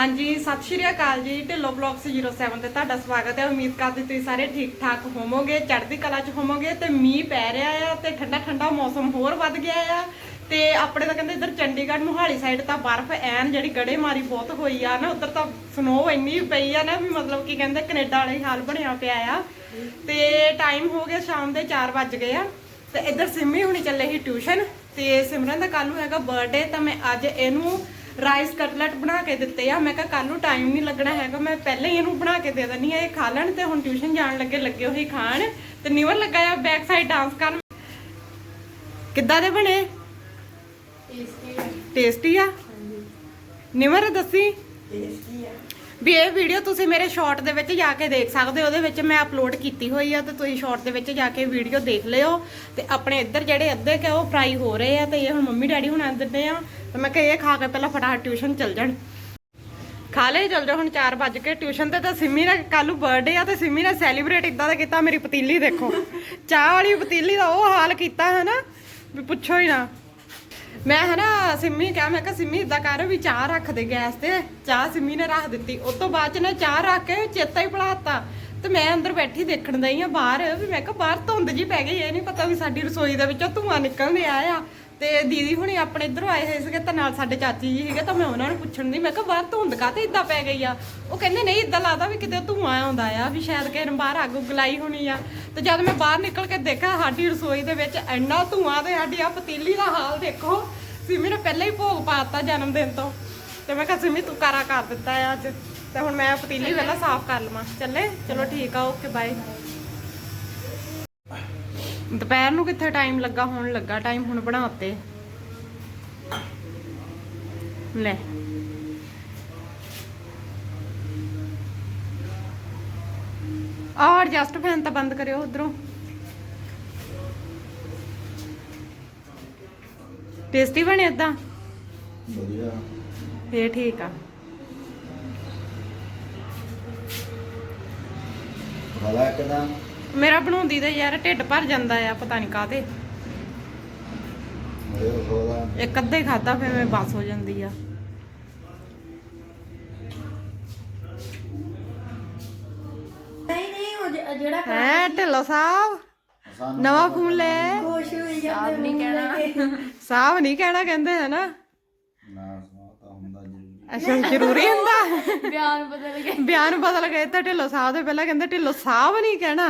ਹਾਂਜੀ, ਸਤਿ ਸ਼੍ਰੀ ਅਕਾਲ ਜੀ, ਢਿੱਲੋ ਬਲੌਗਸ 07 ਤੇ ਤੁਹਾਡਾ ਸਵਾਗਤ ਹੈ। ਉਮੀਦ ਕਰਦੀ ਤੁਸੀਂ ਸਾਰੇ ਠੀਕ ਠਾਕ ਹੋਵੋਗੇ, ਚੜ੍ਹਦੀ ਕਲਾ 'ਚ ਹੋਵੋਗੇ ਤੇ ਮੀਂਹ ਪੈ ਰਿਹਾ ਆ ਤੇ ਠੰਡਾ ਠੰਡਾ ਮੌਸਮ ਹੋਰ ਵੱਧ ਗਿਆ ਆ। ਤੇ ਆਪਣੇ ਤਾਂ ਕਹਿੰਦੇ ਇੱਧਰ ਚੰਡੀਗੜ੍ਹ, ਮੁਹਾਲੀ ਸਾਈਡ ਤਾਂ ਬਰਫ਼ ਐਨ ਜਿਹੜੀ ਗੜੇਮਾਰੀ ਬਹੁਤ ਹੋਈ ਆ ਨਾ, ਉੱਧਰ ਤਾਂ ਸਨੋ ਇੰਨੀ ਪਈ ਆ ਨਾ ਵੀ ਮਤਲਬ ਕੀ ਕਹਿੰਦੇ ਕੈਨੇਡਾ ਵਾਲੇ ਹੀ ਹਾਲ ਬਣਿਆ ਪਿਆ ਆ। ਤੇ ਟਾਈਮ ਹੋ ਗਿਆ ਸ਼ਾਮ ਦੇ 4 ਵੱਜ ਗਏ ਆ। ਤੇ ਇੱਧਰ ਸਿੰਮੀ ਹੁਣੀ ਚੱਲੇ ਸੀ ਟਿਊਸ਼ਨ ਤੇ ਸਿਮਰਨ ਦਾ ਕੱਲ ਨੂੰ ਹੈਗਾ ਬਰਥਡੇ ਤਾਂ ਮੈਂ ਅੱਜ ਇਹਨੂੰ ਰਾਈਸ ਕਟਲਟ ਬਣਾ ਕੇ ਦਿੱਤੇ ਆ। ਮੈਂ ਕਿਹਾ ਕੱਲ ਨੂੰ ਟਾਈਮ ਨਹੀਂ ਲੱਗਣਾ ਹੈਗਾ। ਮੈਂ ਪਹਿਲਾਂ ਹੀ ਇਹਨੂੰ ਬਣਾ ਕੇ ਦੇ ਦਿੰਨੀ ਆ ਇਹ ਖਾ ਲੈਣ ਤੇ ਹੁਣ ਟਿਊਸ਼ਨ ਜਾਣ ਲੱਗੇ ਲੱਗੇ ਉਹੀ ਖਾਣ। ਤੇ ਨਿਵਰ ਲੱਗਾ ਆ ਬੈਕ ਸਾਈਡ ਡਾਂਸ ਕਰਨ। ਕਿੱਦਾਂ ਦੇ ਬਣੇ? ਟੇਸਟੀ ਆ। ਨਿਵਰ ਦੱਸੀ। ਵੀ ਇਹ ਵੀਡੀਓ ਤੁਸੀਂ ਮੇਰੇ ਸ਼ਾਰਟ ਦੇ ਵਿੱਚ ਜਾ ਕੇ ਦੇਖ ਸਕਦੇ ਹੋ। ਉਹਦੇ ਵਿੱਚ ਮੈਂ ਅਪਲੋਡ ਕੀਤੀ ਹੋਈ ਆ ਤੇ ਤੁਸੀਂ ਸ਼ਾਰਟ ਦੇ ਵਿੱਚ ਜਾ ਕੇ ਵੀਡੀਓ ਦੇਖ ਲਿਓ। ਤੇ ਆਪਣੇ ਇੱਧਰ ਜਿਹੜੇ ਅੱਧੇ ਕਿ ਉਹ ਫਰਾਈ ਹੋ ਰਹੇ ਆ ਤੇ ਇਹ ਹੁਣ ਮੰਮੀ ਡੈਡੀ ਹੁਣ ਦਿੰਦੇ ਆ। ਤੇ ਮੈਂ ਕਿਹਾ ਇਹ ਖਾ ਕੇ ਪਹਿਲਾਂ ਫਟਾਫਟ ਟਿਊਸ਼ਨ ਚਲ ਜਾਣ। ਖਾ ਲੈ ਚੱਲ ਜਾ ਹੁਣ 4 ਵਜ ਕੇ ਟਿਊਸ਼ਨ ਤੇ ਤਾਂ ਸਿੰਮੀ ਦਾ ਕੱਲ ਬਰਥਡੇ ਆ ਤੇ ਸਿੰਮੀ ਨੇ ਸੈਲੀਬ੍ਰੇਟ ਇਦਾਂ ਦਾ ਕੀਤਾ, ਮੇਰੀ ਪਤੀਲੀ ਦੇਖੋ। ਚਾਹ ਵਾਲੀ ਪਤੀਲੀ ਦਾ ਉਹ ਹਾਲ ਕੀਤਾ ਹੈ ਨਾ, ਵੀ ਪੁੱਛੋ ਹੀ ਨਾ। ਮੈਂ ਹਨਾ ਸਿੰਮੀ ਕਿਹਾ, ਮੈਂ ਕਿਹਾ ਸਿੰਮੀ ਇਦਾਂ ਕਰ ਵੀ ਚਾਹ ਰੱਖ ਦੇ ਗੈਸ ਤੇ। ਚਾਹ ਸਿੰਮੀ ਨੇ ਰੱਖ ਦਿੱਤੀ। ਉਸ ਤੋਂ ਬਾਅਦ ਚ ਨਾ ਚਾਹ ਰੱਖ ਕੇ ਚੇਤਾ ਹੀ ਭੁਲਾਤਾ। ਤੇ ਮੈਂ ਅੰਦਰ ਬੈਠੀ ਦੇਖਣ ਦਈ ਆ ਬਾਹਰ, ਵੀ ਮੈਂ ਕਿਹਾ ਬਾਹਰ ਧੁੰਦ ਜੀ ਪੈ ਗਈ, ਇਹ ਨਹੀਂ ਪਤਾ ਵੀ ਸਾਡੀ ਰਸੋਈ ਦੇ ਵਿੱਚੋਂ ਧੂਆਂ ਨਿਕਲਦੇ ਆ। ਤੇ ਦੀਦੀ ਹੁਣੀ ਆਪਣੇ ਇਧਰੋਂ ਆਏ ਹੋਏ ਸੀਗੇ ਤੇ ਨਾਲ ਸਾਡੇ ਚਾਚੀ ਜੀ ਸੀਗੇ ਤਾਂ ਮੈਂ ਉਹਨਾਂ ਨੂੰ ਪੁੱਛਣ ਦੀ, ਮੈਂ ਕਿਹਾ ਬਾਹਰ ਧੁੰਦ ਕਾਤੇ ਇਦਾਂ ਪੈ ਗਈ ਆ? ਉਹ ਕਹਿੰਦੇ, ਨਹੀਂ, ਇਦਾਂ ਲੱਗਦਾ ਵੀ ਕਿਤੇ ਧੂਆਂ ਆਉਂਦਾ ਆ, ਵੀ ਸ਼ਾਇਦ ਕਿਸੇ ਨੇ ਬਾਹਰ ਅੱਗ ਉਗਲਾਈ ਹੋਣੀ ਆ। ਤੇ ਜਦ ਮੈਂ ਬਾਹਰ ਨਿਕਲ ਕੇ ਦੇਖਿਆ, ਸਾਡੀ ਰਸੋਈ ਦੇ ਵਿੱਚ ਇੰਨਾ ਧੂਆਂ ਤੇ ਸਾਡੀ ਆ ਪਤੀਲੀ ਦਾ ਹਾਲ ਦੇਖੋ। ਸਿਮੀ ਨੇ ਪਹਿਲਾਂ ਹੀ ਭੋਗ ਪਾਤਾ ਜਨਮ ਦਿਨ ਤੋਂ। ਤੇ ਮੈਂ ਕਿਹਾ, ਸਿਮੀ, ਤੂੰ ਕਾਰਾ ਕਰ ਦਿੱਤਾ ਆ ਅੱਜ। ਤੇ ਹੁਣ ਮੈਂ ਪਤੀਲੀ ਪਹਿਲਾਂ ਸਾਫ਼ ਕਰ ਲਵਾਂ। ਚੱਲੇ? ਚਲੋ ਠੀਕ ਆ, ਓਕੇ, ਬਾਏ। ਦੁਪਹਿਰ ਨੂੰ ਕਿੱਥੇ ਟਾਈਮ ਲੱਗਾ ਹੁਣ ਲੱਗਾ ਟਾਈਮ ਹੁਣ ਬਣਾਤੇ ਲੈ। ਆਹ ਐਡਜਸਟ ਫੈਨ ਤਾਂ ਬੰਦ ਕਰਿਓ ਉਧਰੋਂ। ਟੇਸਟੀ ਬਣੇ ਏਦਾਂ? ਵਧੀਆ। ਫੇਰ ਠੀਕ ਆ। ਭਲਾ ਕਦਾਂ ਮੇਰਾ ਬਣਾਉਂਦੀ ਤੇ ਯਾਰ ਢਿੱਡ ਭਰ ਜਾਂਦਾ ਆ ਪਤਾ ਨਹੀਂ ਹੋਦਾ ਇੱਕ ਅੱਧੇ ਹੀ ਖਾਦਾ ਫਿਰ ਮੈਂ ਬਸ ਹੋ ਜਾਂਦੀ ਆ। ਨਹੀਂ ਨਹੀਂ ਉਹ ਜਿਹੜਾ ਹੈ ਢਿੱਲੋ ਸਾਹਿਬ? ਨਵਾਂ ਫੋਨ ਲੈ। ਖੁਸ਼ ਹੋਈ ਜਾਂਦੇ ਨਹੀਂ ਕਹਿਣਾ ਸਾਹਿਬ ਨਹੀਂ ਕਹਿਣਾ। ਕਹਿੰਦੇ ਹੈ ਨਾ ਨਾ ਸੁਣਾ ਤਾਂ ਹੁੰਦਾ ਜ਼ਰੂਰੀ ਅੱਛਾ ਜ਼ਰੂਰੀ ਹੁੰਦਾ ਬਿਆਨ ਬਦਲ ਗਏ ਬਿਆਨ ਬਦਲ ਗਏ ਤਾਂ ਢਿੱਲੋ ਸਾਹਿਬ ਦੇ ਪਹਿਲਾਂ ਕਹਿੰਦੇ ਢਿੱਲੋ ਸਾਹਿਬ ਨਹੀਂ ਕਹਿਣਾ।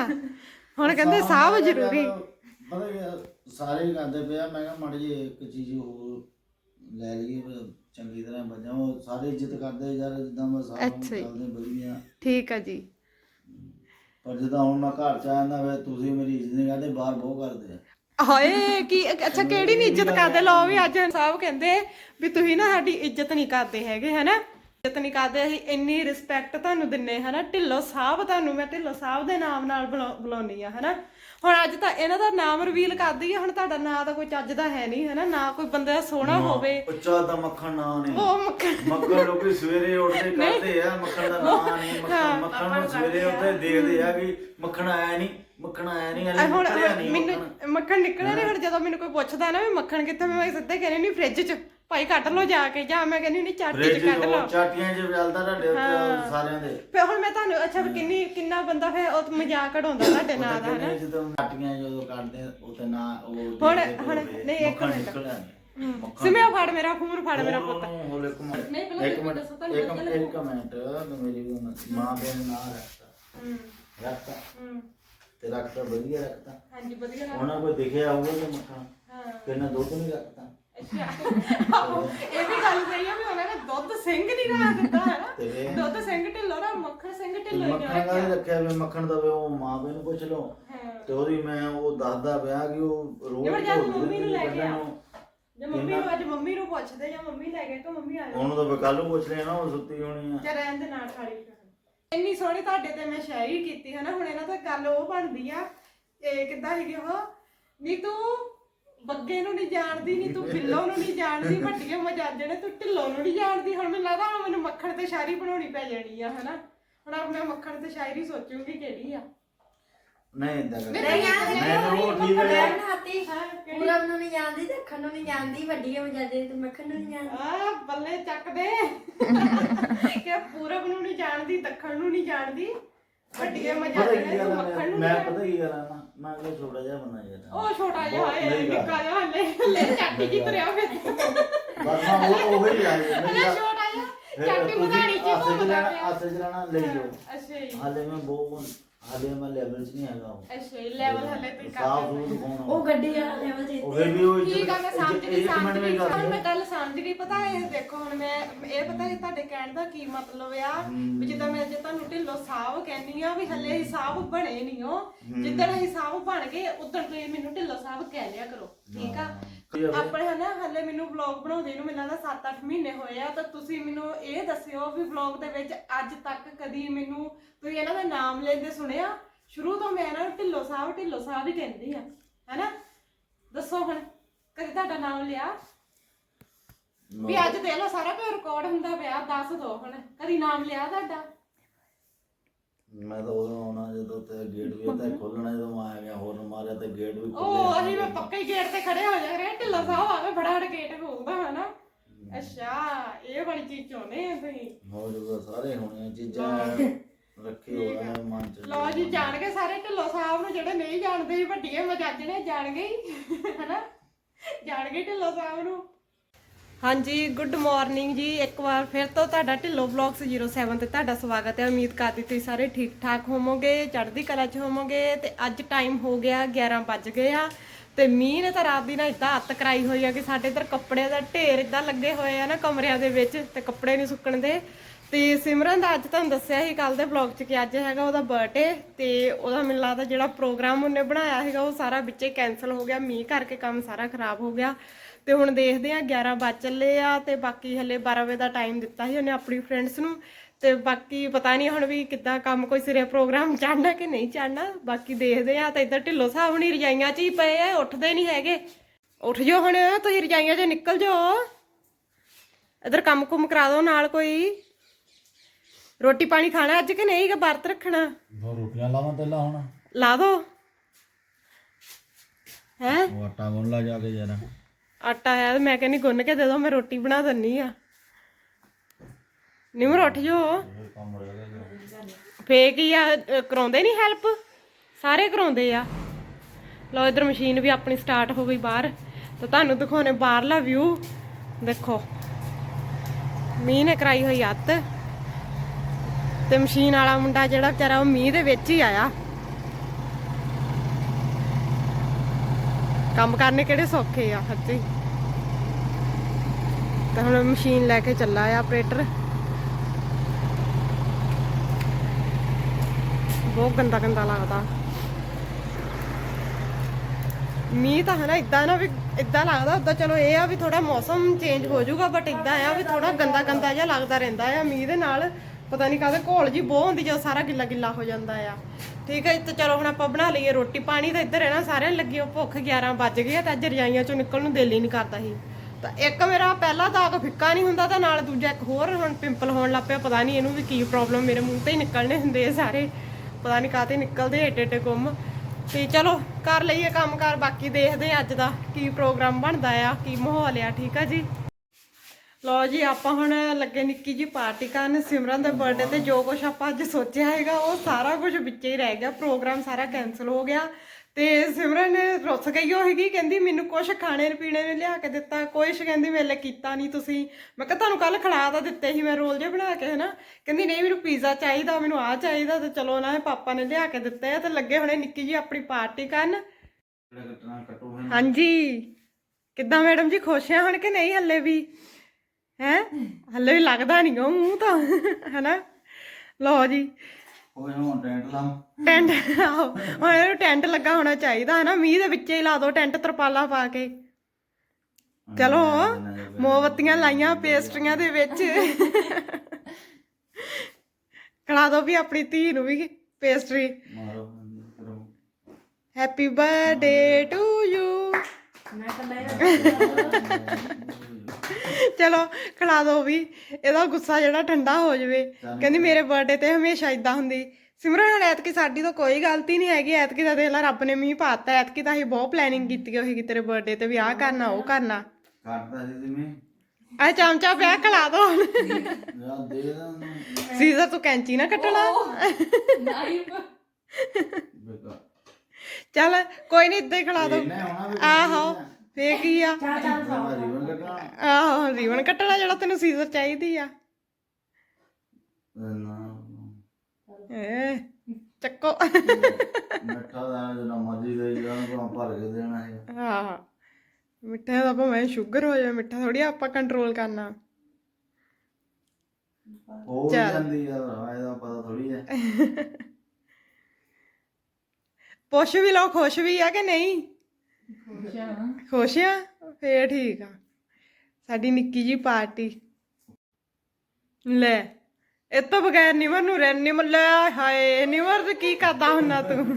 ਹੁਣ ਕਹਿੰਦੇ ਸਾਹਿਬ ਜ਼ਰੂਰੀ। ਪਤਾ ਕੀ ਸਾਰੇ ਕਰਦੇ ਪਿਆ ਮੈਂ ਕਿਹਾ ਮੜ ਜੀ ਇੱਕ ਚੀਜ਼ ਹੋਰ ਲੈ ਲਈਏ ਚੰਗੀ ਤਰ੍ਹਾਂ ਉਹ ਸਾਰੇ ਇੱਜ਼ਤ ਕਰਦੇ ਯਾਰ ਜਿੱਦਾਂ ਮੈਂ ਸਾਰੇ ਅੱਛਾ ਜੀ। ਚੱਲਦੇ ਵਧੀਆ ਠੀਕ ਆ ਜੀ। ਪਰ ਜਦੋਂ ਹੁਣ ਮੈਂ ਘਰ ਚ ਆਇਆ ਵੇ ਤੁਸੀਂ ਮੇਰੀ ਇੱਜ਼ਤ ਨਹੀਂ ਕਰਦੇ ਬਾਹਰ ਬਹੁਤ ਕਰਦੇ ਆ। ਹਾਏ ਕੀ ਅੱਛਾ ਕਿਹੜੀ ਨਹੀਂ ਇੱਜ਼ਤ ਕਰਦੇ? ਲੋ ਵੀ ਅੱਜ ਸਾਹਿਬ ਕਹਿੰਦੇ ਵੀ ਤੁਸੀਂ ਨਾ ਸਾਡੀ ਇੱਜ਼ਤ ਨਹੀਂ ਕਰਦੇ ਹੈਗੇ ਹਨਾ? ਇੱਜ਼ਤ ਨਹੀਂ ਕਰਦੇ ਅਸੀਂ ਇੰਨੀ ਰਿਸਪੈਕਟ ਤੁਹਾਨੂੰ ਦਿੰਨੇ ਹਨਾ? ਢਿੱਲੋ ਸਾਹਿਬ ਤੁਹਾਨੂੰ ਮੈਂ ਢਿੱਲੋ ਸਾਹਿਬ ਦੇ ਨਾਮ ਨਾਲ ਬੁਲਾ- ਬੁਲਾਉਣੀ ਆ ਹਨਾ? ਹੁਣ ਅੱਜ ਤਾਂ ਇਹਨਾਂ ਦਾ ਨਾਮ ਰਿਵੀਲ ਕਰਦੀ ਆ ਹੁਣ ਤੁਹਾਡਾ ਨਾਂ ਤਾਂ ਕੋਈ ਚੱਜ ਦਾ ਹੈ ਨਹੀਂ ਹਨਾ? ਨਾ ਕੋਈ ਬੰਦੇ ਦਾ ਸੋਹਣਾ ਹੋਵੇ। ਉੱਚਾ ਤਾਂ ਮੱਖਣ ਨਾ ਨੇ। ਉਹ ਮੱਖਣ। ਮੱਖਣ ਲੋਕੀ ਸਵੇਰੇ ਉੱਠਦੇ ਕਰਦੇ ਆ ਮੱਖਣ ਦਾ ਨਾਂ ਨਹੀਂ ਮੱਖਣ ਮੱਖਣ ਨੂੰ ਸਵੇਰੇ ਉੱਠਦੇ ਦੇਖਦੇ ਆ ਕਿ ਮੱਖਣ ਆਇਆ ਨਹੀਂ ਮੱਖਣ ਆਇਆ ਨਹੀਂ ਆ ਹਲੇ ਹੁਣ ਨਿਕਲਿਆ ਨਹੀਂ ਮੈਨੂੰ ਮੱਖਣ। ਮੱਖਣ ਨਿਕਲਿਆ ਨਹੀਂ ਹੁਣ ਜਦੋਂ ਮੈਨੂੰ ਕੋਈ ਪੁੱਛਦਾ ਨਾ ਵੀ ਮੱਖਣ ਕਿੱਥੇ ਮੈਂ ਸਿੱਧੇ ਕਹਿੰਦੀ ਨਹੀਂ ਫ੍ਰਿਜ 'ਚ ਭਾਈ ਕੱਢ ਲਓ ਜਾ ਕੇ ਜਾਂ ਮੈਂ ਕਹਿੰਦੀ ਨਹੀਂ ਚਾਟੀ 'ਚ ਫ੍ਰਿਜ ਕੱਢ ਲਓ। ਉਹ ਚਾਟੀਆਂ 'ਚ ਚੱਲਦਾ ਤੁਹਾਡੇ ਉੱਤੇ ਸਾਰਿਆਂ ਦੇ। ਫੇ ਹੁਣ ਮੈਂ ਤੁਹਾਨੂੰ ਅੱਛਾ ਵੀ ਕਿੰਨੀ ਕਿੰਨਾ ਬੰਦਾ ਫੇ ਉਹ ਮਜ਼ਾਕ ਉਡਾਉਂਦਾ ਤੁਹਾਡੇ ਨਾਲ ਦਾ ਹਨਾ? ਜਦੋਂ ਚਾਟੀਆਂ ਜਦੋਂ ਕੱਢਦੇ ਉਹ ਤੇ ਨਾ ਉਹ ਹੁਣ ਦੇਖਦੇ ਹੁਣ ਹੋਵੇ, ਨਹੀਂ ਇੱਕ ਮੱਖਣ ਮਿੰਟ। ਨਿਕਲਿਆ ਨਹੀਂ ਮੱਖਣ ਸਿਮਿਆ ਫੜ ਮੇਰਾ ਫੋਨ ਫੜ ਮੇਰਾ ਪੁੱਤ। ਉਹਨੂੰ ਹੋਲੇ ਇੱਕ ਮਿੰਟ ਇੱਕ ਮਿੰਟ ਇੱਕ ਮਿੰਟ ਇੱਕ ਮਿੰਟ। ਮੇਰੀ ਵੀ ਮਾਂ ਦੇ ਨਾਂ ਰੱਖਤਾ। ਹੂੰ। ਰੱਖਤਾ। ਹੂੰ। ਤੇ ਰੱਖਤਾ ਵਧੀਆ ਰੱਖਤਾ। ਹਾਂਜੀ ਵਧੀਆ ਉਹਨਾਂ ਕੋਈ ਦਿਖਿਆ ਹੋਊਗਾ ਕਿ ਮੱਖਣ ਹਾਂ। ਕਿੰਨਾ ਦੁੱਧ ਨਹੀਂ ਰੱਖਤਾ। ਅੱਛਾ। ਆਹੋ, ਇਹ ਵੀ ਗੱਲ ਸਹੀ ਆ ਵੀ ਉਹਨਾਂ ਨੇ ਦੁੱਧ ਸਿੰਘ ਨਹੀਂ ਦਿੱਤਾ ਹੈ ਤੇ ਨਾ ਦੁੱਧ ਸਿੰਘ ਢਿੱਲੋਂ ਨਾ ਮੱਖਣ ਸਿੰਘ ਢਿੱਲੋਂ ਹੀ ਮੱਖਣ ਦਾ ਹੀ ਰੱਖਿਆ ਵੀ ਮੱਖਣ ਦਾ ਵੀ ਉਹ ਮਾਂ ਪਿਓ ਨੂੰ ਪੁੱਛ ਲਓ। ਹਾਂ। ਤੇ ਉਹਦੀ ਮੈਂ ਉਹ ਦੱਸਦਾ ਪਿਆ ਕਿ ਉਹ ਰੋਜ਼ ਜਿਵੇਂ ਜਦ ਧੋਦੀ ਮੰਮੀ ਨੂੰ ਲੈ ਕੇ ਪਹਿਲਾਂ ਆ। ਨੂੰ। ਜੇ ਮੰਮੀ ਨੂੰ ਅੱਜ ਮੰਮੀ ਨੂੰ ਪੁੱਛਦੇ ਜਾਂ ਮੰਮੀ ਲੈ ਗਏ ਤਾਂ ਮੰਮੀ ਆ ਜਾਓ। ਉਹਨੂੰ ਤਾਂ ਕੱਲ ਨੂੰ ਪੁੱਛ ਲੈਣਾ ਉਹ ਸੁੱਤੀ ਹੋਣੀ ਆ। ਰਹਿਣ ਦੇ ਨਾਲ ਖਾਲੀ ਇੰਨੀ ਸੋਹਣੀ ਤੁਹਾਡੇ ਤੇ ਮੈਂ ਸ਼ਾਇਰੀ ਕੀਤੀ ਹੈ ਨਾ, ਹੁਣ ਇਹਨਾਂ ਦਾ ਗੱਲ ਉਹ ਬਣਦੀ ਆ, ਇਹ ਕਿੱਦਾਂ ਹੈਗੀ ਉਹ? ਨੀ ਤੂੰ ਬੱਗੇ ਨੂੰ ਨਹੀਂ ਜਾਣਦੀ, ਨੀ ਤੂੰ ਬਿੱਲੋ ਨੂੰ ਨਹੀਂ ਜਾਣਦੀ, ਵੱਡੀਆਂ ਮਜਾਜੇ ਨੇ ਤੂੰ ਢਿੱਲੋਂ ਨੂੰ ਨਹੀਂ ਜਾਣਦੀ। ਹੁਣ ਮੈਨੂੰ ਲੱਗਦਾ ਹੁਣ ਮੈਨੂੰ ਮੱਖਣ ਤੇ ਸ਼ਾਇਰੀ ਬਣਾਉਣੀ ਪੈ ਜਾਣੀ ਆ, ਹਨਾ? ਹੁਣ ਆਪ ਮੈਂ ਮੱਖਣ ਤੇ ਸ਼ਾਇਰੀ ਸੋਚੂਗੀ ਕਿਹੜੀ ਆ। ਨਹੀਂ ਇਦਾਂ ਕਰ ਨਹੀਂ ਯਾਰ ਮੈਂ ਉਹ ਠੀਕ ਹੈ ਮੈਂ ਕਿਹੜੀ? ਪੂਰਬ ਨੂੰ ਨਹੀਂ ਜਾਣਦੀ ਦੇਖਣ ਨੂੰ ਨਹੀਂ ਜਾਣਦੀ ਵੱਡੀ ਹੈ ਮਜਾਦੇ ਤੇ ਮੱਖਣ ਨੂੰ ਨਹੀਂ ਜਾਣਦੀ ਆ ਬੱਲੇ ਚੱਕ ਦੇ ਪੂਰਬ ਨੂੰ ਨਹੀਂ ਜਾਣਦੀ ਦੱਖਣ ਨੂੰ ਨਹੀਂ ਜਾਣਦੀ ਵੱਡੀਆਂ ਪਤਾ ਮਜਾਜਣੇ ਕੀ ਤੂੰ ਗੱਲ ਮੱਖਣ ਆ, ਨੂੰ ਮੈਂ ਨਹੀਂ ਪਤਾ ਕੀ ਕਰਾਂ ਨਾ ਮੈਂ ਅਗਲੇ ਛੋਟਾ ਜਿਹਾ ਬੰਨਾ ਯਾਰ ਉਹ ਛੋਟਾ ਜਿਹਾ ਬਹੁਤ- ਹੈ ਗੱਲ। ਨਿੱਕਾ ਜਿਹਾ ਹਲੇ ਹਲੇ ਚਾਟੀ ਜੀ ਤੁਰਿਆ ਫਿਰ ਬਸ ਮੈਂ ਉਹ ਉਹ ਹੀ ਆ ਮੇਰੀ ਹਲੇ ਗੱਲ। ਛੋਟਾ ਜਿਹਾ ਫਿਰ ਚਾਟੀ ਤੁਸੀਂ ਮਧਾਣੀ ਜੀ ਆਸੇ ਚ ਘੁੰਮਦਾ ਲੈਣਾ ਪਿਆ ਆਸੇ ਚ ਲੈਣਾ ਲੈ ਜਾਓ। ਅੱਛਾ ਜੀ। ਹਾਲੇ ਮੈਂ ਬਹੁਤ ਹਾਲੇ ਮੈਂ ਲੈਵਲ 'ਚ ਨਹੀਂ ਹੈਗਾ ਉਹ। ਅੱਛਾ ਜੀ ਲੈਵਲ ਹਲੇ ਤੇ ਸਾਫ਼ ਪਾਉਣਾ ਉਹ ਗੱਡੀ ਵਾਲਾ ਲੈਵਲ ਤੇ ਉਹ ਫਿਰ ਵੀ ਉਹ ਠੀਕ ਆ ਮੈਂ ਸਮਝ ਗਈ ਸਮਝ ਗਈ। ਹੁਣ ਮੈਂ। ਗੱਲ ਸਮਝ ਗਈ ਪਤਾ ਇਹ ਦੇਖੋ ਹੁਣ ਮੈਂ ਇਹ ਪਤਾ ਇਹ ਤੁਹਾਡੇ ਕਹਿਣ ਦਾ ਕੀ ਮਤਲਬ ਆ? ਵੀ ਜਿੱਦਾਂ ਮੈਂ ਜੇ ਤੁਹਾਨੂੰ ਢਿੱਲੋ ਸਾਹਿਬ ਕਹਿੰਨੀ ਆ ਵੀ ਹੱਲੇ ਹਿਸਾਬ ਬਣੇ ਨਹੀਂ ਹੋ ਜਿੱਦਣ ਹਿਸਾਬ ਬਣ ਗਏ ਉਦੋਂ ਤੁਸੀਂ ਮੈਨੂੰ ਢਿੱਲੋ ਸਾਹਿਬ ਕਹਿ ਲਿਆ ਕਰੋ ਠੀਕ ਆ? ਕੀ? ਆਪਣੇ ਹਨਾ ਹੱਲੇ ਮੈਨੂੰ ਵਲੌਗ ਬਣਾਉਂਦੇ ਨੂੰ ਮੈਨੂੰ ਲੱਗਦਾ 7-8 ਮਹੀਨੇ ਹੋਏ ਆ ਤਾਂ ਤੁਸੀਂ ਮੈਨੂੰ ਇਹ ਦੱਸਿਓ ਵੀ ਵਲੌਗ ਦੇ ਵਿੱਚ ਅੱਜ ਤੱਕ ਕਦੀ ਮੈਨੂੰ ਤੁਸੀਂ ਇਹਨਾਂ ਦਾ ਨਾਮ ਲੈਂਦੇ ਸੁਣਿਆ? ਸ਼ੁਰੂ ਤੋਂ ਮੈਂ ਇਹਨਾਂ ਨੂੰ ਢਿੱਲੋ ਸਾਹਿਬ ਢਿੱਲੋ ਸਾਹਿਬ ਹੀ ਕਹਿੰਦੀ ਆ ਹੈਨਾ? ਦੱਸੋ ਹੁਣ ਕਦੀ ਤੁਹਾਡਾ ਨਾਮ ਲਿਆ? ਵੀ ਅੱਜ ਦੇਖ ਲਓ ਸਾਰਾ ਕੁਝ ਰਿਕਾਰਡ ਹੁੰਦਾ ਪਿਆ ਦੱਸ ਦੋ ਹੁਣ ਕਦੀ ਨਾਮ ਲਿਆ ਤੁਹਾਡਾ? ਮੈਂ ਤਾਂ ਉਦੋਂ ਆਉਣਾ ਜਦੋਂ ਤੇ ਗੇਟ ਵੀ ਤਾਂ ਖੋਲਣਾ ਜਦੋਂ ਮੈਂ ਆ ਗਿਆ ਹੋਰ ਮਾਰਿਆ ਤੇ ਗੇਟ ਵੀ ਉਹ ਅਸੀਂ ਮੈਂ ਪੱਕਾ ਹੀ ਗੇਟ ਤੇ ਖੜੇ ਹੋ ਜਾ ਰਹੇ ਢਿੱਲੋ ਸਾਹਿਬ ਆਵੇ ਬੜਾ ਬੜਾ ਗੇਟ ਖੋਲਦਾ ਹਨਾ ਅੱਛਾ ਇਹ ਬੜੀ ਚੀਜ਼ ਚਾਹੁੰਦੇ ਆ ਤੁਸੀਂ? ਹੋਰ ਜੋ ਸਾਰੇ ਹੋਣੇ ਆ ਚੀਜ਼ਾਂ ਰੱਖੇ ਆ। ਮਨ ਚ ਲਓ ਜੀ ਜਾਣ ਗਏ ਸਾਰੇ ਢਿੱਲੋ ਸਾਹਿਬ ਨੂੰ ਜਿਹੜੇ ਨਹੀਂ ਜਾਣਦੇ ਵੱਡੀਆਂ ਮਜਾਜਣੇ ਜਾਣ ਗਏ ਹੀ, ਹਨਾ? ਜਾਣ ਗਏ ਢਿੱਲੋ ਸਾਹਿਬ ਨੂੰ। ਹਾਂਜੀ ਗੁੱਡ ਮਾਰਨਿੰਗ ਜੀ। ਇੱਕ ਵਾਰ ਫਿਰ ਤੋਂ ਤੁਹਾਡਾ ਢਿੱਲੋ ਵਲੌਗਸ 07 ਤੇ ਤੁਹਾਡਾ ਸਵਾਗਤ ਹੈ। ਉਮੀਦ ਕਰਦੀ ਤੁਸੀਂ ਸਾਰੇ ਠੀਕ ਠਾਕ ਹੋਵੋਗੇ, ਚੜ੍ਹਦੀ ਕਲਾ 'ਚ ਹੋਵੋਗੇ ਤੇ ਅੱਜ ਟਾਈਮ ਹੋ ਗਿਆ 11 ਵੱਜ ਗਏ ਆ ਤੇ ਮੀਂਹ ਨੇ ਤਾਂ ਰਾਤ ਦੀ ਨਾ ਇਦਾਂ ਹੱਤ ਕਰਾਈ ਹੋਈ ਆ ਕਿ ਸਾਡੇ ਇੱਧਰ ਕੱਪੜਿਆਂ ਦਾ ਢੇਰ ਇਦਾਂ ਲੱਗੇ ਹੋਏ ਆ ਨਾ ਕਮਰਿਆਂ ਦੇ ਵਿੱਚ ਤੇ ਕੱਪੜੇ ਨਹੀਂ ਸੁੱਕਣ ਦੇ। ਤੇ ਸਿਮਰਨ ਦਾ ਅੱਜ ਤੁਹਾਨੂੰ ਦੱਸਿਆ ਸੀ ਕੱਲ ਦੇ ਵਲੌਗ 'ਚ ਕਿ ਅੱਜ ਹੈਗਾ ਉਹਦਾ ਬਰਥਡੇ ਤੇ ਉਹਦਾ ਮੈਨੂੰ ਲੱਗਦਾ ਜਿਹੜਾ ਪ੍ਰੋਗਰਾਮ ਉਹਨੇ ਬਣਾਇਆ ਹੈਗਾ ਉਹ ਸਾਰਾ ਵਿੱਚੇ ਕੈਨਸਲ ਹੋ ਗਿਆ, ਮੀਂਹ ਕਰਕੇ ਕੰਮ ਸਾਰਾ ਖਰਾਬ ਹੋ ਗਿਆ। ਤੇ ਹੁਣ ਦੇਖਦੇ ਆ 11 ਵੱਜ ਚੱਲੇ ਆ ਤੇ ਬਾਕੀ ਹਲੇ 12 ਵਜੇ ਦਾ ਟਾਈਮ ਦਿੱਤਾ ਸੀ ਉਹਨੇ ਆਪਣੀ ਫਰੈਂਡਸ ਨੂੰ ਤੇ ਬਾਕੀ ਪਤਾ ਨਹੀਂ ਹੁਣ ਵੀ ਕਿੱਦਾਂ ਕੰਮ ਕੋਈ ਸਿਰੇ ਪ੍ਰੋਗਰਾਮ ਚੜਨਾ ਕਿ ਨਹੀਂ ਚੜਨਾ ਬਾਕੀ ਦੇਖਦੇ ਆ ਤੇ ਇੱਧਰ ਢਿੱਲੋ ਸਾਹਿਬ ਹੁਣੀ ਰਜਾਈਆਂ 'ਚ ਹੀ ਪਏ ਆ ਉੱਠਦੇ ਨਹੀਂ ਹੈਗੇ। ਉੱਠ ਜਾਓ ਹੁਣ ਤੁਸੀਂ ਰਜਾਈਆਂ 'ਚੋਂ ਨਿਕਲ ਜਾਓ। ਇੱਧਰ ਕੰਮ ਕੁਮ ਕਰਾ ਦਿਓ ਨਾਲ ਕੋਈ। ਰੋਟੀ ਪਾਣੀ ਖਾਣਾ ਅੱਜ ਕਿ ਨਹੀਂ ਕਿ ਵਰਤ ਰੱਖਣਾ? ਹੋਰ ਰੋਟੀਆਂ ਲਾਵਾਂ ਪਹਿਲਾਂ ਹੁਣ। ਲਾ ਦੋ। ਹੈ? ਉਹ ਆਟਾ ਗੁੰਨ ਲਾ ਜਾ ਕੇ ਜਰਾ ਆਟਾ ਆ ਤੇ ਮੈਂ ਕਹਿੰਦੀ ਗੁੰਨ ਕੇ ਦੇ ਦੋ ਮੈਂ ਰੋਟੀ ਬਣਾ ਦਿੰਨੀ ਆ। ਨਿਮਰ ਉੱਠ ਜੋ ਫੇਕ ਹੀ ਆ ਅ, ਕਰਾਉਂਦੇ ਨਹੀਂ ਹੈਲਪ ਸਾਰੇ ਕਰਾਉਂਦੇ ਆ। ਲਓ ਇਧਰ ਮਸ਼ੀਨ ਵੀ ਆਪਣੀ ਸਟਾਰਟ ਹੋ ਗਈ ਬਾਹਰ। ਤਾਂ ਤੁਹਾਨੂੰ ਦਿਖਾਉਣੇ ਬਾਹਰਲਾ ਵਿਊ ਦੇਖੋ ਮੀਂਹ ਨੇ ਕਰਾਈ ਹੋਈ ਅੱਤ। ਤੇ ਮਸ਼ੀਨ ਵਾਲਾ ਮੁੰਡਾ ਜਿਹੜਾ ਵਿਚਾਰਾ ਉਹ ਮੀਂਹ ਦੇ ਵਿੱਚ ਹੀ ਆਇਆ। ਕੰਮ ਕਰਨੇ ਕਿਹੜੇ ਸੌਖੇ ਆ, ਸੱਚੀ। ਤਾਂ ਹੁਣ ਮਸ਼ੀਨ ਲੈ ਕੇ ਚੱਲਾ ਆ, ਆਪਰੇਟਰ। ਬਹੁਤ ਗੰਦਾ ਗੰਦਾ ਲੱਗਦਾ। ਮੀਂਹ ਤਾਂ ਹਨਾ ਇਦਾਂ ਨਾ ਵੀ ਇਦਾਂ ਲੱਗਦਾ ਉਦਾਂ ਚਲੋ ਇਹ ਆ ਵੀ ਥੋੜਾ ਮੌਸਮ ਚੇਂਜ ਹੋ ਜਾਊਗਾ ਬਟ ਇਦਾਂ ਆ ਵੀ ਥੋੜਾ ਗੰਦਾ ਗੰਦਾ ਜਿਹਾ ਲੱਗਦਾ ਰਹਿੰਦਾ ਆ ਮੀਂਹ ਦੇ ਨਾਲ। ਪਤਾ ਨਹੀਂ ਕਾਹਦੇ ਘੋਲ ਜੀ ਬਹੁਤ ਹੁੰਦੀ, ਜਦੋਂ ਸਾਰਾ ਗਿੱਲਾ ਗਿੱਲਾ ਹੋ ਜਾਂਦਾ ਆ। ਠੀਕ ਹੈ ਤੇ ਚਲੋ ਹੁਣ ਆਪਾਂ ਬਣਾ ਲਈਏ ਰੋਟੀ। ਪਾਣੀ ਤਾਂ ਇੱਧਰ ਹੈ ਨਾ, ਸਾਰਿਆਂ ਨੂੰ ਲੱਗੀ ਉਹ ਭੁੱਖ 11 ਵੱਜ ਗਏ ਆ ਤੇ ਅੱਜ ਰਜਾਈਆਂ ਚੋਂ ਨਿਕਲਣ ਨੂੰ ਦਿਲ ਹੀ ਨਹੀਂ ਕਰਦਾ ਸੀ। ਤਾਂ ਇੱਕ ਮੇਰਾ ਪਹਿਲਾ ਦਾਗ ਫਿੱਕਾ ਨਹੀਂ ਹੁੰਦਾ ਤਾਂ ਨਾਲ ਦੂਜਾ ਇੱਕ ਹੋਰ ਹੁਣ ਪਿੰਪਲ ਹੋਣ ਲੱਗ ਪਿਆ, ਪਤਾ ਨਹੀਂ ਇਹਨੂੰ ਵੀ ਕੀ ਪ੍ਰੋਬਲਮ ਮੇਰੇ ਮੂੰਹ ਤੇ ਹੀ ਨਿਕਲਣੇ ਹੁੰਦੇ ਆ ਸਾਰੇ। ਪਤਾ ਨਹੀਂ ਕਾਹਤੇ ਨਿਕਲਦੇ ਏਡੇ ਏਡੇ ਗੁੰਮ। ਤੇ ਚਲੋ, ਕਰ ਲਈਏ ਕੰਮ ਕਾਰ ਬਾਕੀ ਦੇਖਦੇ ਅੱਜ ਦਾ ਕੀ ਪ੍ਰੋਗਰਾਮ ਬਣਦਾ ਆ, ਕੀ ਮਾਹੌਲ ਆ, ਠੀਕ ਆ ਜੀ? ਲੋ ਜੀ ਆਪਾਂ ਹੁਣ ਲੱਗੇ ਨਿੱਕੀ ਜੀ ਪਾਰਟੀ ਕਰਨ ਸਿਮਰਨ ਦੇ ਬਰਥਡੇ ਤੇ ਜੋ ਕੁਝ ਆਪਾਂ ਅੱਜ ਸੋਚਿਆ ਹੈਗਾ ਉਹ ਸਾਰਾ ਕੁਝ ਵਿੱਚੇ ਹੀ ਰਹਿ ਗਿਆ ਪ੍ਰੋਗਰਾਮ ਸਾਰਾ ਕੈਨਸਲ ਹੋ ਗਿਆ। ਤੇ ਸਿਮਰਨ ਨੇ ਰੁੱਸ ਗਈ ਹੋਏਗੀ ਕਹਿੰਦੀ ਮੈਨੂੰ ਕੁਝ ਖਾਣੇ ਨੂੰ ਪੀਣੇ ਨੂੰ ਲਿਆ ਕੇ ਦਿੱਤਾ ਕੁਛ ਕਹਿੰਦੀ ਮੇਰੇ ਲਈ ਕੀਤਾ ਨਹੀਂ ਤੁਸੀਂ। ਮੈਂ ਕਿਹਾ ਤੁਹਾਨੂੰ ਕੱਲ ਖਿਲਾ ਤਾਂ ਦਿੱਤੇ ਸੀ ਮੈਂ ਰੋਲ ਜੇ ਬਣਾ ਕੇ ਹਨਾ। ਕਹਿੰਦੀ ਨਹੀਂ ਮੈਨੂੰ ਪੀਜ਼ਾ ਚਾਹੀਦਾ ਮੈਨੂੰ ਆਹ ਚਾਹੀਦਾ ਤੇ ਚਲੋ ਉਹਨਾਂ ਦੇ ਪਾਪਾ ਨੇ ਲਿਆ ਕੇ ਦਿੱਤੇ ਆ ਤੇ ਲੱਗੇ ਹੋਣੇ ਨਿੱਕੀ ਜੀ ਆਪਣੀ ਪਾਰਟੀ ਕਰਨ। ਹਾਂਜੀ। ਕਿੱਦਾਂ ਮੈਡਮ ਜੀ ਖੁਸ਼ ਆ ਹੁਣ ਕਿ ਨਹੀਂ ਹੱਲੇ ਵੀ? ਹੈ? ਹੱਲੇ ਵੀ ਲੱਗਦਾ ਨਹੀਂ ਗਾ ਮੂੰਹ ਤਾਂ ਹੈਨਾ? ਲਓ ਜੀ। ਹੋਏ ਹੁਣ ਟੈਂਟ ਲਾ ਟੈਂਟ ਆਹੋ। ਹੁਣ ਇਹਨੂੰ ਟੈਂਟ ਲੱਗਾ ਹੋਣਾ ਚਾਹੀਦਾ ਹੈ ਨਾ ਮੀਂਹ ਦੇ ਵਿੱਚ ਹੀ ਲਾ ਦਿਓ ਟੈਂਟ ਤਰਪਾਲਾ ਪਾ ਕੇ। ਚਲੋ ਮੋਮਬੱਤੀਆਂ ਲਾਈਆਂ ਪੇਸਟਰੀਆਂ ਦੇ ਵਿੱਚ। ਖਿਲਾ ਦਿਓ ਵੀ ਆਪਣੀ ਧੀ ਨੂੰ ਵੀ pastry. Happy birthday to you ਮੈਂ ਕੱਲਾ ਚਲੋ ਖਿਲਾ ਦਿਓ ਵੀ। ਇਹਦਾ ਗੁੱਸਾ ਜਿਹੜਾ ਠੰਡਾ ਹੋ ਜਾਵੇ। ਕਹਿੰਦੀ ਮੇਰੇ ਬਰਥਡੇ ਤੇ ਹਮੇਸ਼ਾ ਇਦਾਂ ਹੁੰਦੀ। ਸਿਮਰਨ ਐਤਕੀ ਸਾਡੀ ਤਾਂ ਕੋਈ ਗਲਤੀ ਨਹੀਂ ਹੈਗੀ। ਐਤਕੀ ਤਾਂ ਦੇਖ ਲੈ ਰੱਬ ਨੇ ਮੀਂਹ ਪਾਤਾ। ਐਤਕੀ ਤਾਂ ਅਸੀਂ ਬਹੁਤ ਪਲੈਨਿੰਗ ਕੀਤੀ ਹੋਏਗੀ ਤੇਰੇ ਬਰਥਡੇ ਤੇ ਵੀ ਆਹ ਕਰਨਾ ਉਹ ਕਰਨਾ। ਕੱਟਦਾ ਸੀ ਜਿਵੇਂ। ਆ ਚਮਚਾ ਪਿਆ ਖਲਾ ਦੋ ਦੇ ਦੇ ਉਹਨੂੰ। ਸੀਜ਼ਰ ਤੂੰ ਕੈਂਚੀ ਨਾ ਕੱਟਣਾ। ਨਾਈਫ ਚੱਲ ਕੋਈ ਨਹੀਂ ਇੱਦਾਂ ਹੀ ਖਲਾ ਦੋ। ਆਹੋ। ਫੇਰ ਕੀ ਆ? ਚਾਹ ਚਾਹ ਮੈਂ ਰੀਵਨ ਕੱਟਣਾ ਆਹੋ ਰੀਵਨ ਕੱਟਣਾ ਜਿਹੜਾ ਤੈਨੂੰ ਸੀਜ਼ਰ ਚਾਹੀਦੀ ਆ। ਨਾ ਏ ਚੱਕੋ। ਮਿੱਠਾ ਦਾ ਜਦੋਂ ਮਰਜ਼ੀ ਦੇ ਜਿਹੜਾ ਭਰ ਕੇ ਦੇਣਾ ਹੈ ਹਾਂ ਮਿੱਠੇ ਦਾ ਭਾਵੇਂ ਸ਼ੂਗਰ ਹੋ ਜਾਵੇ ਮਿੱਠਾ ਥੋੜੀ ਆਪਾਂ ਕੰਟਰੋਲ ਕਰਨਾ। ਵੀ ਚੱਲ। ਜਾਂਦੀ ਆ ਭਰਾ, ਇਹਦਾ ਪਤਾ ਥੋੜੀ ਹੈ ਪੁੱਛ ਵੀ ਲਓ ਖੁਸ਼ ਵੀ ਆ ਕਿ ਨਹੀਂ? ਖੁਸ਼ ਆ। ਫੇਰ ਠੀਕ ਆ। ਸਾਡੀ ਨਿੱਕੀ ਜੀ ਪਾਰਟੀ। ਲੈ, ਇਹ ਤੋਂ ਬਗੈਰ ਨਿਮਰ ਨੂੰ ਰਹਿ ਨਿਮਰ ਲੈ ਹਾਏ ਨਿਮਰ ਤੇ ਕੀ ਕਰਦਾ ਹੁੰਨਾ ਤੂੰ?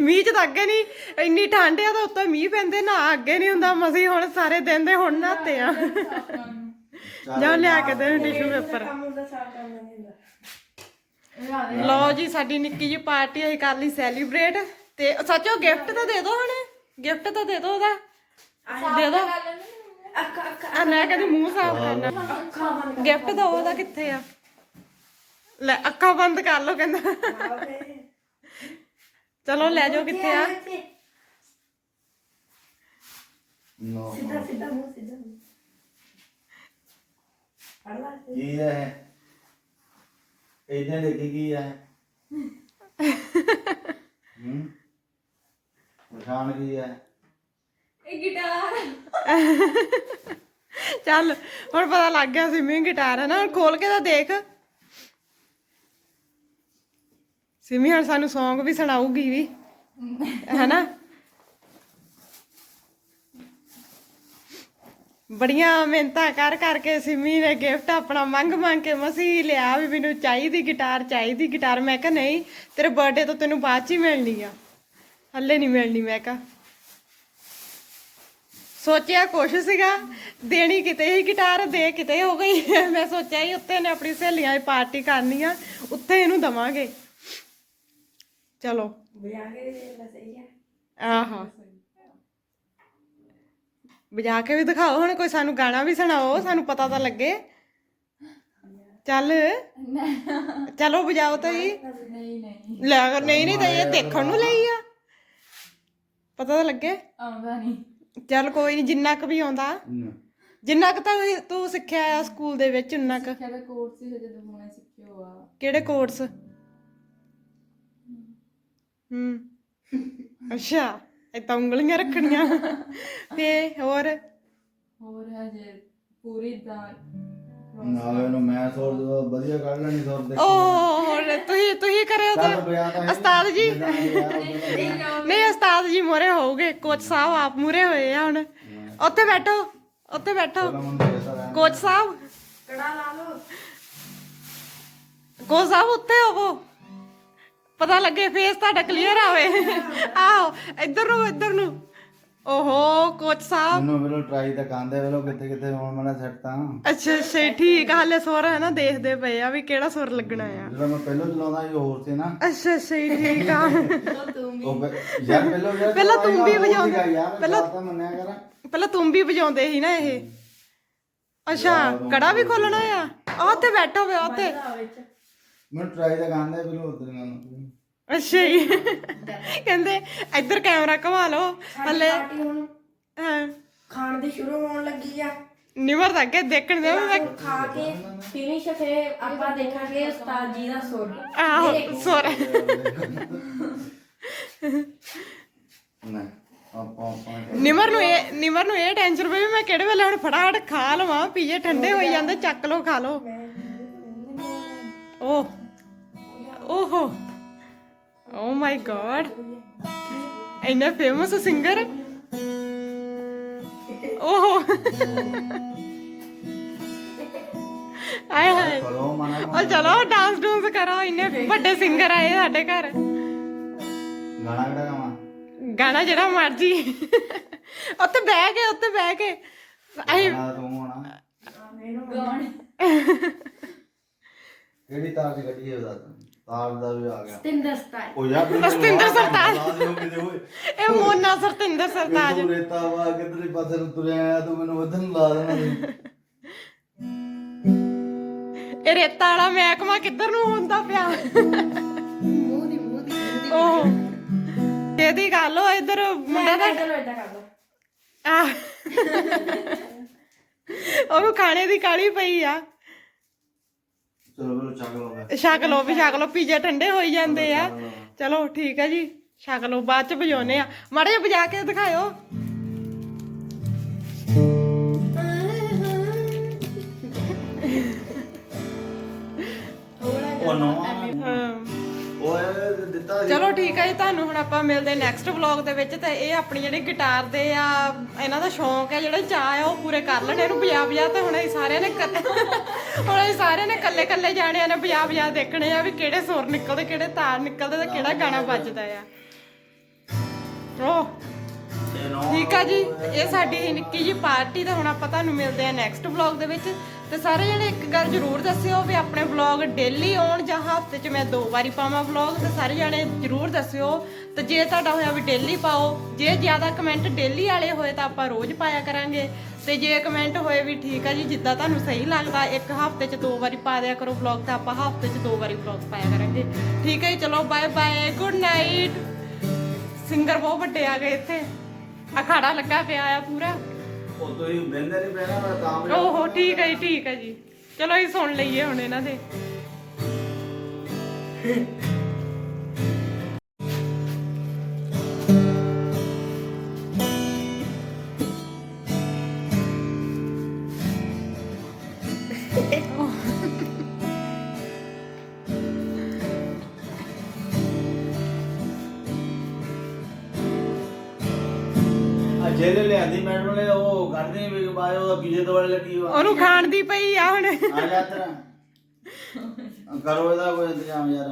ਮੀਂਹ ਚ ਤਾਂ ਅੱਗੇ ਨਹੀਂ ਇੰਨੀ ਠੰਡ ਆ ਤਾਂ ਉੱਤੇ ਮੀਂਹ ਪੈਂਦੇ, ਨਾ ਅੱਗੇ ਨਹੀਂ ਹੁੰਦਾ ਮਸੀ ਹੁਣ ਸਾਰੇ ਦਿਨ ਦੇ ਹੁਣ ਨਾਤੇ ਆ। ਜਾ ਲਿਆ ਕੇ ਦੇ ਟਿਸ਼ੂ ਪੇਪਰ ਕੰਮ ਲਓ ਜੀ, ਸਾਡੀ ਨਿੱਕੀ ਜੀ ਪਾਰਟੀ ਅਸੀਂ ਕਰ ਲਈ ਸੈਲੀਬ੍ਰੇਟ ਤੇ ਸੱਚੋ ਗਿਫਟ ਤਾਂ ਦੇ ਦਿਓ ਹਣੇ। ਗਿਫਟ ਤਾਂ ਦੇ ਦਿਓ ਉਹਦਾ। ਦੇ ਅੱਖਾਂ ਆ ਮੈਂ ਕਹਿੰਦੀ ਮੂੰਹ ਸਾਫ਼ ਕਰਨਾ। ਗਿਫਟ ਦੋ ਉਹਦਾ ਕਿੱਥੇ ਆ? ਲੈ ਅੱਖਾਂ ਬੰਦ ਕਰ ਲਓ ਕਹਿੰਦਾ। ਚਲੋ ਲੈ ਜਾਓ ਕਿੱਥੇ ਆ? ਨੋ। ਸਿੱਧਾ ਸਿੱਧਾ ਮੂੰਹ ਸਿੱਧਾ ਮੂੰਹ। ਫੜ ਲਾ। ਕੀ ਹੈ ਇਹਦੇ ਦੇਖੀ ਕੀ ਹੈ ਹੂੰ? ਪਛਾਣ ਕੀ ਹੈ ਇਹ ਗਿਟਾਰ। ਚੱਲ ਹੁਣ ਪਤਾ ਲੱਗ ਗਿਆ ਸਿਮੀ ਗਿਟਾਰ ਹੈ ਨਾ ਹੁਣ ਖੋਲ ਕੇ ਤਾਂ ਦੇਖ। ਸਿਮੀ ਹੁਣ ਸਾਨੂੰ Song ਵੀ ਸੁਣਾਊਗੀ ਵੀ ਹੈਨਾ ਬੜੀਆਂ ਮਿਹਨਤਾਂ ਕਰ ਕਰਕੇ ਸਿਮੀ ਨੇ ਗਿਫਟ ਆਪਣਾ ਮੰਗ ਮੰਗ ਕੇ ਮਸੀ ਲਿਆ ਵੀ ਮੈਨੂੰ ਚਾਹੀਦੀ ਗਿਟਾਰ ਚਾਹੀਦੀ ਗਿਟਾਰ ਮੈਂ ਕਿਹਾ ਨਹੀਂ ਤੇਰੇ ਬਰਥਡੇ ਤੋਂ ਤੈਨੂੰ ਬਾਅਦ ਚ ਹੀ ਮਿਲਣੀ ਆ। ਹੱਲੇ ਨਹੀਂ ਮਿਲਣੀ ਮੈਂ ਕਿਹਾ। ਸੋਚਿਆ ਕੁਛ ਸੀਗਾ ਦੇਣੀ ਕਿਤੇ ਹੀ ਗਿਟਾਰ ਦੇ ਕਿਤੇ ਹੋ ਗਈ। ਮੈਂ ਸੋਚਿਆ ਹੀ ਉੱਤੇ ਨੇ ਆਪਣੀ ਸਹੇਲੀਆਂ ਦੀ ਪਾਰਟੀ ਕਰਨੀ ਆ ਉੱਤੇ ਇਹਨੂੰ ਦਵਾਂਗੇ। ਚਲੋ। ਆਹਾ। ਵਜਾ ਕੇ ਵੀ ਦਿਖਾਓ ਹੁਣ ਕੋਈ ਸਾਨੂੰ ਗਾਣਾ ਵੀ ਸੁਣਾਓ ਸਾਨੂੰ ਪਤਾ ਤਾਂ ਲੱਗੇ। ਚੱਲ। ਚਲੋ ਵਜਾਓ ਤਾਂ ਜੀ। ਨਹੀਂ ਨਹੀਂ। ਲੈ ਨਹੀਂ ਨਹੀਂ ਤਾਂ ਇਹ ਦੇਖਣ ਨੂੰ ਲਈ ਆ। ਪਤਾ ਤਾਂ ਲੱਗੇ? ਆਉਂਦਾ ਨਹੀਂ ਚੱਲ ਕੋਈ ਨਹੀਂ ਜਿੰਨਾ ਕੁ ਵੀ ਆਉਂਦਾ। ਹੂੰ। ਜਿੰਨਾ ਕੁ ਤਾਂ ਤੂੰ ਸਿੱਖਿਆ ਆ ਸਕੂਲ ਦੇ ਵਿੱਚ ਉਨਾ ਕੁ। ਕਹਿੰਦਾ ਕੋਰਸ ਸੀ ਹਜੇ ਦਵਾਉਣਾ ਸਿੱਖਿਓ ਆ ਕਿਹੜੇ ਕੋਰਸ ਹੂੰ। ਅੱਛਾ ਇਹ ਤਾਂ ਉਂਗਲੀਆਂ ਰੱਖਣੀਆਂ। ਤੇ ਹੋਰ? ਹੋਰ ਹਜੇ ਪੂਰੀ ਦਾ ਨਾਲੇ ਨੂੰ ਮੈਂ ਸੋਰ ਵਧੀਆ ਕੱਢ ਲੈਣੀ ਸੋਰ ਦੇ ਓ ਹੋਰ ਤੁਸੀਂ ਤੁਸੀਂ ਕਰਿਓ ਚੱਲ ਤਾਂ। ਬਿਆ ਤਾਂ ਉਸਤਾਦ ਜੀ। ਨਹੀਂ ਨਹੀਂ ਉਸਤਾਦ ਜੀ ਮੋਰੇ ਹੋਊਗੇ। ਕੋਚ ਸਾਹਿਬ ਆਪ ਮੂਰੇ ਹੋਏ ਆ ਹੁਣ। ਉੱਥੇ ਬੈਠੋ ਉੱਥੇ ਬੈਠੋ। ਕੋਚ ਸਾਹਿਬ। ਕੜਾ ਲਾ ਲਓ। ਕੋਚ ਸਾਹਿਬ ਉੱਤੇ ਹੋਵੋ। ਪਤਾ ਲੱਗੇ ਫੇਸ ਤੁਹਾਡਾ ਕਲੀਅਰ ਆਵੇ ਆਹੋ ਇੱਧਰ ਨੂੰ ਇੱਧਰ ਨੂੰ। ਓਹੋ ਕੋਚ ਸਾਹਿਬ। ਮੈਨੂੰ ਵੇਲੋ ਟਰਾਈ ਤਾਂ ਕਾਂਦੇ ਵੇਲੋ ਕਿੱਥੇ ਕਿੱਥੇ ਹੁਣ ਮੈਂ ਸੈੱਟ ਤਾਂ। ਅੱਛਾ ਅੱਛਾ ਠੀਕ ਆ ਹਲੇ ਸੁਰ ਹੈ ਨਾ ਦੇਖਦੇ ਪਏ ਆ ਵੀ ਕਿਹੜਾ ਸੁਰ ਲੱਗਣਾ ਆ। ਜਦੋਂ ਮੈਂ ਪਹਿਲਾਂ ਚਲਾਉਂਦਾ ਸੀ ਹੋਰ ਸੀ ਨਾ। ਅੱਛਾ ਅੱਛਾ ਜੀ, ਠੀਕ ਆ। ਉਹ ਫਿਰ- ਯਾਰ ਪਹਿਲਾਂ ਯਾਰ ਪਹਿਲਾਂ ਤੂੰ ਵੀ ਵਜਾਉਂਦਾ- ਪਹਿਲਾਂ ਪਹਿਲਾਂ- ਤਾਂ ਮੰਨਿਆ ਕਰ। ਪਹਿਲਾਂ ਤੂੰ ਵੀ ਵਜਾਉਂਦੇ ਸੀ ਨਾ ਇਹ। ਅੱਛਾ ਕੜਾ ਵੀ ਖੋਲਣਾ ਆ? ਆ ਉੱਥੇ ਬੈਠੋ ਵੇ ਉੱਥੇ। ਵਿੱਚ ਮੈਂ ਟਰਾਈ ਤਾਂ ਕਾਂਦੇ ਵੇਲੋ ਉਧਰ ਨੂੰ ਅੱਛਾ ਜੀ। ਕਹਿੰਦੇ ਇੱਧਰ ਕੈਮਰਾ ਘੁਮਾ ਲਓ ਹਲੇ ਹਾਂ। ਖਾਣ ਦੀ ਸ਼ੁਰੂ ਹੋਣ ਲੱਗੀ ਆ। ਨਿਮਰ ਤਾਂ ਅੱਗੇ ਦੇਖਣ ਦੇ ਮੈਂ ਖਾ ਕੇ ਫਿਨਿਸ਼ ਫੇ ਆਪਾਂ ਦੇਖਾਂਗੇ ਉਸਤਾਦ ਜੀ ਦਾ ਸੁਰ। ਆਹੋ ਸੁਰ। ਨਾ ਨਿਮਰ ਨੂੰ ਇਹ ਨਿਮਰ ਨੂੰ ਇਹ ਟੈਨਸ਼ਨ ਪਈ ਵੀ ਮੈਂ ਕਿਹੜੇ ਵੇਲੇ ਹੁਣ ਫਟਾਫਟ ਖਾ ਲਵਾਂ ਪੀਜੇ ਠੰਡੇ ਹੋਈ ਜਾਂਦੇ ਚੱਕ ਲਓ ਖਾ ਲਓ। ਓਹ। ਓਹੋ। ਓ ਮਾਈ ਗॉड ਇੰਨਾ ਫੇਮਸ ਸਿੰਗਰ ਓਹੋ ਆਏ ਹਾਏ ਉਹ ਚਲੋ ਡਾਂਸ ਡੂੰਸ ਕਰੋ ਇੰਨੇ ਵੱਡੇ ਸਿੰਗਰ ਆਏ ਸਾਡੇ ਘਰ। ਗਾਣਾ ਕਿਹੜਾ ਗਾਵਾਂ? ਗਾਣਾ ਜਿਹੜਾ ਮਰਜ਼ੀ। ਉੱਥੇ ਬਹਿ ਕੇ ਉੱਥੇ ਬਹਿ ਕੇ। ਅਸੀਂ ਗਾਣਾ ਤੂੰ ਹੋਣਾ ਗਾਣ। ਕਿਹੜੀ ਤਾਰ ਚ ਗੱਡੀ ਹੈ ਉਹਦਾ ਤਾਰ ਦਾ ਵੀ ਆ ਗਿਆ। ਤਿੰਦਰ ਸਤਾਈ ਉਹ ਯਾਰ ਸਤਿੰਦਰ ਸਰਤਾਜ। ਓਏ ਇਹ ਮੋਨਾ ਸਰਤਿੰਦਰ ਸਰਤਾਜ। ਤੂੰ ਰੇਤਾ ਵਾ ਕਿਧਰੇ ਪਾਸੇ ਨੂੰ ਤੁਰਿਆ ਆਇਆ ਤੂੰ ਮੈਨੂੰ ਵਧਨ ਲਾ ਦੇਣਾ ਸੀ। ਰੇਤਾ ਵਾਲਾ ਮਹਿਕਮਾ ਕਿੱਧਰ ਨੂੰ ਹੁੰਦਾ ਪਿਆ? ਮੂੰਹ ਦੀ ਮੂੰਹ ਦੀ ਮੂੰਹ ਦੀ। ਉਹ ਇਹਦੀ ਗੱਲ ਉਹ ਇੱਧਰ ਮੁੰਡਾ ਦਾ ਚਲੋ ਇਦਾਂ ਕਰ ਦੋ ਆ ਉਹਨੂੰ ਖਾਣੇ ਦੀ ਕਾਲੀ ਪਈ ਆ। ਚਲੋ ਚੱਕ ਛਕ ਲਓ ਵੀ ਛਕ ਲਓ ਪੀਜੇ ਠੰਡੇ ਹੋਈ ਜਾਂਦੇ ਆ। ਚਲੋ ਠੀਕ ਹੈ ਜੀ ਛਕ ਲਓ ਬਾਅਦ ਚ ਵਜਾਉਨੇ ਆ। ਮਾੜਾ ਜਿਹਾ ਵਜਾ ਕੇ ਦਿਖਾਇਓ। ਉਹ ਨੋ। ਦਿੱਤਾ। ਚਲੋ ਠੀਕ ਹੈ ਜੀ ਤੁਹਾਨੂੰ ਹੁਣ ਆਪਾਂ ਮਿਲਦੇ ਨੈਕਸਟ ਵਲੌਗ ਦੇ ਵਿੱਚ ਤੇ ਇਹ ਆਪਣੀ ਜਿਹੜੀ ਗਿਟਾਰ ਦੇ ਆ ਇਹਨਾਂ ਦਾ ਸ਼ੌਂਕ ਹੈ ਜਿਹੜਾ ਚਾਹ ਆ ਉਹ ਪੂਰੇ ਕਰ ਲੈਣ ਇਹਨੂੰ ਬਜਾ ਬਜਾ ਤੇ ਹੁਣ ਅਸੀਂ ਸਾਰਿਆਂ ਨੇ ਹੁਣ ਅਸੀਂ ਸਾਰਿਆਂ ਨੇ ਕੱਲੇ ਕੱਲੇ ਜਾਣਿਆਂ ਨੇ ਬਜਾ ਬਜਾ ਦੇਖਣੇ ਆ ਵੀ ਕਿਹੜੇ ਸੁਰ ਨਿਕਲਦੇ ਕਿਹੜੇ ਤਾਰ ਨਿਕਲਦੇ ਤੇ ਕਿਹੜਾ ਗਾਣਾ ਵੱਜਦਾ ਆ। ਨੋ ਠੀਕ ਆ ਜੀ ਇਹ ਸਾਡੀ ਨਿੱਕੀ ਜੀ ਪਾਰਟੀ ਤੇ ਹੁਣ ਆਪਾਂ ਤੁਹਾਨੂੰ ਮਿਲਦੇ ਆ ਨੈਕਸਟ ਵਲੌਗ ਦੇ ਵਿੱਚ। ਤੇ ਸਾਰੇ ਜਣੇ ਇੱਕ ਗੱਲ ਜ਼ਰੂਰ ਦੱਸਿਓ ਵੀ ਆਪਣੇ ਵਲੌਗ ਡੇਲੀ ਆਉਣ ਜਾਂ ਹਫ਼ਤੇ 'ਚ ਮੈਂ ਦੋ ਵਾਰੀ ਪਾਵਾਂ ਵਲੌਗ ਤੇ ਸਾਰੇ ਜਣੇ ਜ਼ਰੂਰ ਦੱਸਿਓ। ਤੇ ਜੇ ਤੁਹਾਡਾ ਹੋਇਆ ਵੀ ਡੇਲੀ ਪਾਓ, ਜੇ ਜ਼ਿਆਦਾ ਕਮੈਂਟ ਡੇਲੀ ਵਾਲੇ ਹੋਏ ਤਾਂ ਆਪਾਂ ਰੋਜ਼ ਪਾਇਆ ਕਰਾਂਗੇ। ਤੇ ਜੇ ਕਮੈਂਟ ਹੋਏ ਵੀ ਠੀਕ ਆ ਜੀ, ਜਿੱਦਾਂ ਤੁਹਾਨੂੰ ਸਹੀ ਲੱਗਦਾ, ਇੱਕ ਹਫ਼ਤੇ 'ਚ ਦੋ ਵਾਰੀ ਪਾ ਦਿਆ ਕਰੋ ਵਲੌਗ ਤਾਂ ਆਪਾਂ ਹਫ਼ਤੇ 'ਚ ਦੋ ਵਾਰੀ ਵਲੌਗ ਪਾਇਆ ਕਰਾਂਗੇ। ਠੀਕ ਹੈ ਜੀ, ਚਲੋ bye bye good night singer ਬਹੁਤ ਵੱਡੇ ਆ ਗਏ ਇੱਥੇ। ਅਖਾੜਾ ਲੱਗਾ ਪਿਆ ਆ ਪੂਰਾ। ਉਹ ਹੀ ਬੰਦੇ ਨਹੀਂ ਪੈਣਾ ਮੈਂ ਤਾਂ ਵੀ- ਓਹੋ, ਠੀਕ ਹੈ ਜੀ, ਠੀਕ ਹੈ ਜੀ। ਚਲੋ ਇਹ ਸੁਣ ਲਈਏ ਹੁਣ ਇਹਨਾਂ ਦੇ। ਪੀਜੇ ਤੋਂ ਵਾਲੇ ਲੱਗੀ ਵਾ ਉਹਨੂੰ ਖਾਣ ਦੀ ਪਈ ਆ ਹੁਣ। ਆ ਜਾ ਤਰਾ ਕਰੋ ਇਹਦਾ ਕੋਈ ਇੰਤਜ਼ਾਮ ਯਾਰ।